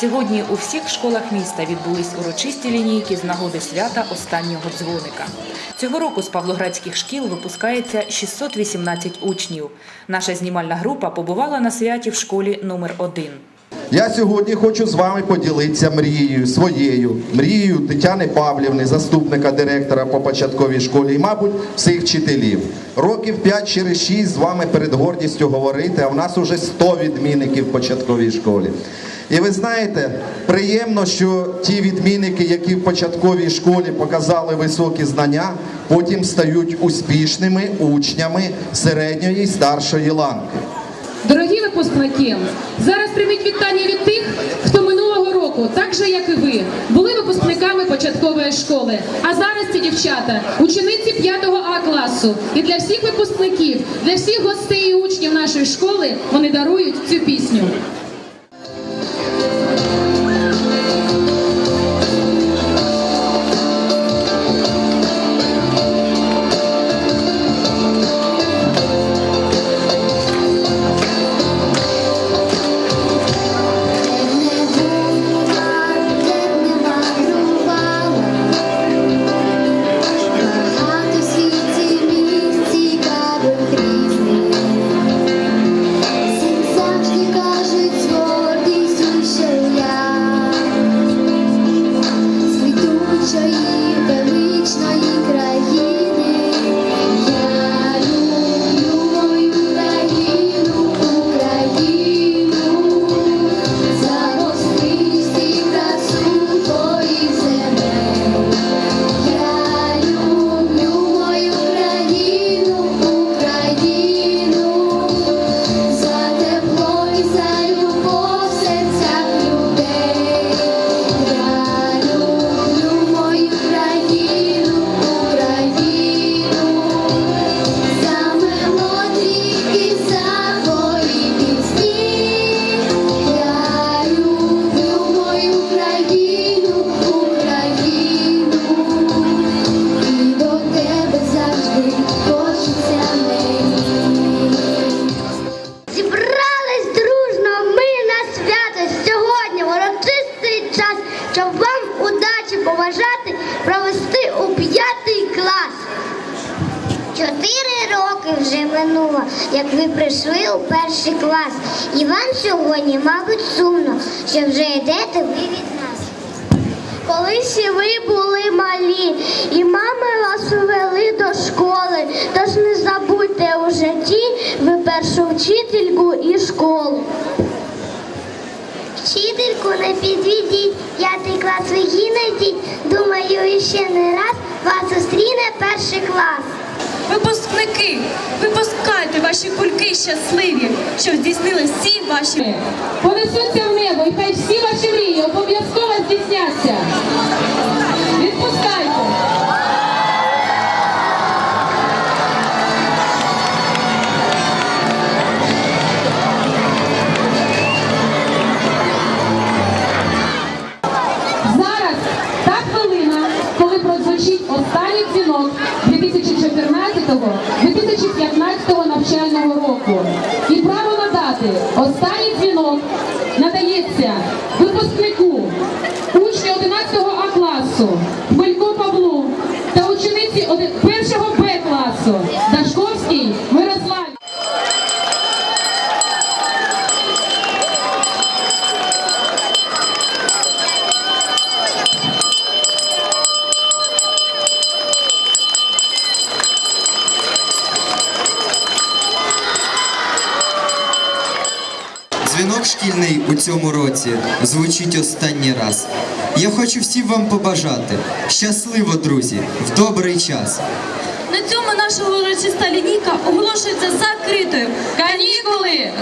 Сьогодні у всіх школах міста відбулись урочисті лінійки з нагоди свята останнього дзвоника. Цього року з павлоградських шкіл випускається 618 учнів. Наша знімальна група побувала на святі в школі номер 1 Я сьогодні хочу з вами поділитися мрією своєю, мрією Тетяни Павлівни, заступника директора по початковій школі і, мабуть, всіх вчителів. Років 5 через 6 з вами перед гордістю говорити, а в нас уже 100 відмінників в початковій школі. І ви знаєте, приємно, що ті відмінники, які в початковій школі показали високі знання, потім стають успішними учнями середньої і старшої ланки. Дорогі випускники, зараз прийміть вітання від тих, хто минулого року, так же як і ви, були випускниками початкової школи. А зараз ці дівчата, учениці 5 А класу. І для всіх випускників, для всіх гостей і учнів нашої школи вони дарують цю пісню. Чотири роки вже минуло, як ви прийшли у перший клас. І вам сьогодні, мабуть, сумно, що вже йдете ви від нас. Колись ви були малі, і мами вас увели до школи. Тож не забудьте у житті ви першу вчительку і школу. Вчительку не підведіть, п'ятий клас ви знайдіть. Думаю, іще не раз вас зустріне перший клас. Випускники, випускайте ваші кульки щасливі, щоб здійснили всі ваші. 2014-2015 навчального року. І право надати останній дзвінок надається випускнику, учню 11 А класу, Хмелько Павлу та учениці 1 Б класу Дашковський Мирославі. Дзвінок шкільний у цьому році звучить останній раз. Я хочу всім вам побажати щасливо, друзі, в добрий час. На цьому наша урочиста лінійка оголошується закритою. Канікули!